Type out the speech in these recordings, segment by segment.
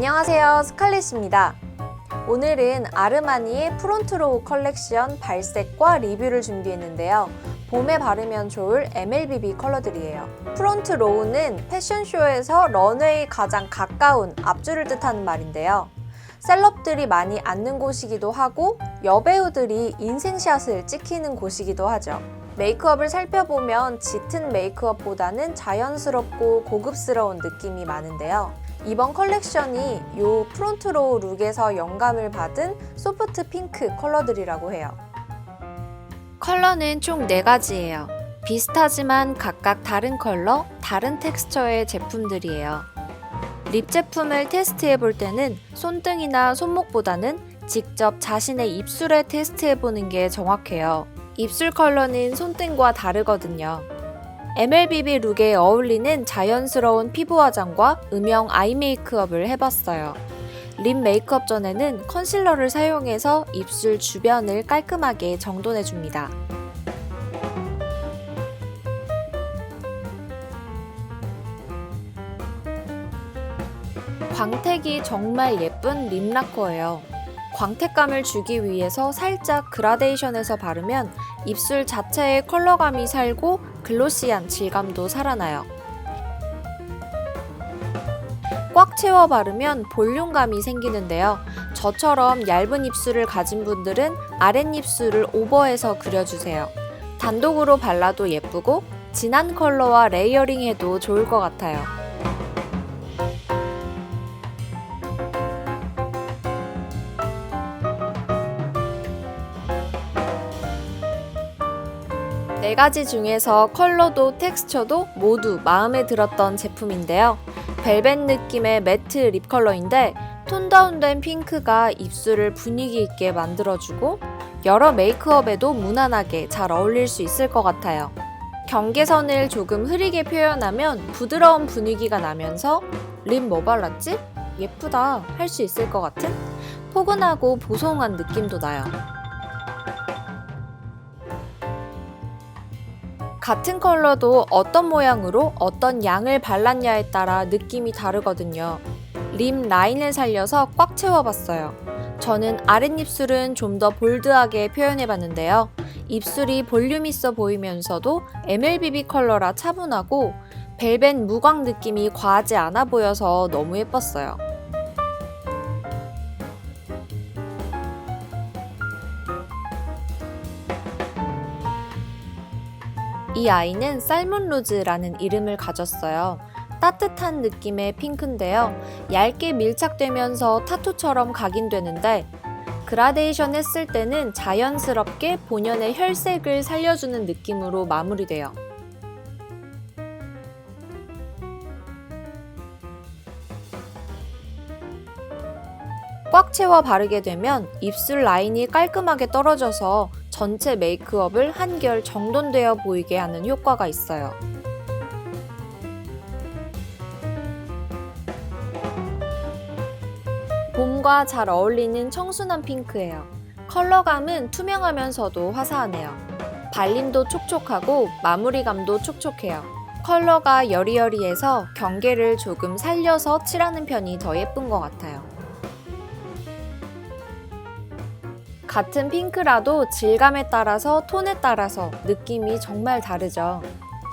안녕하세요. 스칼렛입니다. 오늘은 아르마니의 프론트로우 컬렉션 발색과 리뷰를 준비했는데요. 봄에 바르면 좋을 MLBB 컬러들이에요. 프론트로우는 패션쇼에서 런웨이 가장 가까운 앞줄을 뜻하는 말인데요. 셀럽들이 많이 앉는 곳이기도 하고 여배우들이 인생샷을 찍히는 곳이기도 하죠. 메이크업을 살펴보면 짙은 메이크업보다는 자연스럽고 고급스러운 느낌이 많은데요. 이번 컬렉션이 요 프론트로우 룩에서 영감을 받은 소프트 핑크 컬러들이라고 해요. 컬러는 총 4가지예요. 비슷하지만 각각 다른 컬러, 다른 텍스처의 제품들이에요. 립 제품을 테스트해 볼 때는 손등이나 손목보다는 직접 자신의 입술에 테스트해 보는 게 정확해요. 입술 컬러는 손등과 다르거든요. MLBB 룩에 어울리는 자연스러운 피부 화장과 음영 아이 메이크업을 해봤어요. 립 메이크업 전에는 컨실러를 사용해서 입술 주변을 깔끔하게 정돈해줍니다. 광택이 정말 예쁜 립 라커예요. 광택감을 주기 위해서 살짝 그라데이션해서 바르면 입술 자체의 컬러감이 살고 글로시한 질감도 살아나요. 꽉 채워 바르면 볼륨감이 생기는데요. 저처럼 얇은 입술을 가진 분들은 아랫입술을 오버해서 그려주세요. 단독으로 발라도 예쁘고 진한 컬러와 레이어링해도 좋을 것 같아요. 네 가지 중에서 컬러도 텍스처도 모두 마음에 들었던 제품인데요. 벨벳 느낌의 매트 립 컬러인데 톤 다운된 핑크가 입술을 분위기 있게 만들어주고 여러 메이크업에도 무난하게 잘 어울릴 수 있을 것 같아요. 경계선을 조금 흐리게 표현하면 부드러운 분위기가 나면서 립 뭐 발랐지? 예쁘다 할 수 있을 것 같은 포근하고 보송한 느낌도 나요. 같은 컬러도 어떤 모양으로 어떤 양을 발랐냐에 따라 느낌이 다르거든요. 립 라인을 살려서 꽉 채워봤어요. 저는 아랫입술은 좀 더 볼드하게 표현해봤는데요. 입술이 볼륨 있어 보이면서도 MLBB 컬러라 차분하고 벨벳 무광 느낌이 과하지 않아 보여서 너무 예뻤어요. 이 아이는 살몬 로즈라는 이름을 가졌어요. 따뜻한 느낌의 핑크인데요. 얇게 밀착되면서 타투처럼 각인되는데 그라데이션 했을 때는 자연스럽게 본연의 혈색을 살려주는 느낌으로 마무리돼요. 꽉 채워 바르게 되면 입술 라인이 깔끔하게 떨어져서 전체 메이크업을 한결 정돈되어 보이게 하는 효과가 있어요. 봄과 잘 어울리는 청순한 핑크예요. 컬러감은 투명하면서도 화사하네요. 발림도 촉촉하고 마무리감도 촉촉해요. 컬러가 여리여리해서 경계를 조금 살려서 칠하는 편이 더 예쁜 것 같아요. 같은 핑크라도 질감에 따라서 톤에 따라서 느낌이 정말 다르죠.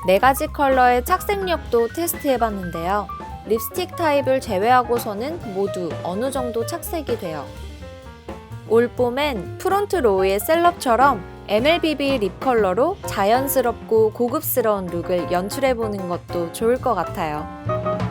네 가지 컬러의 착색력도 테스트해봤는데요. 립스틱 타입을 제외하고서는 모두 어느 정도 착색이 돼요. 올 봄엔 프론트 로우의 셀럽처럼 MLBB 립 컬러로 자연스럽고 고급스러운 룩을 연출해보는 것도 좋을 것 같아요.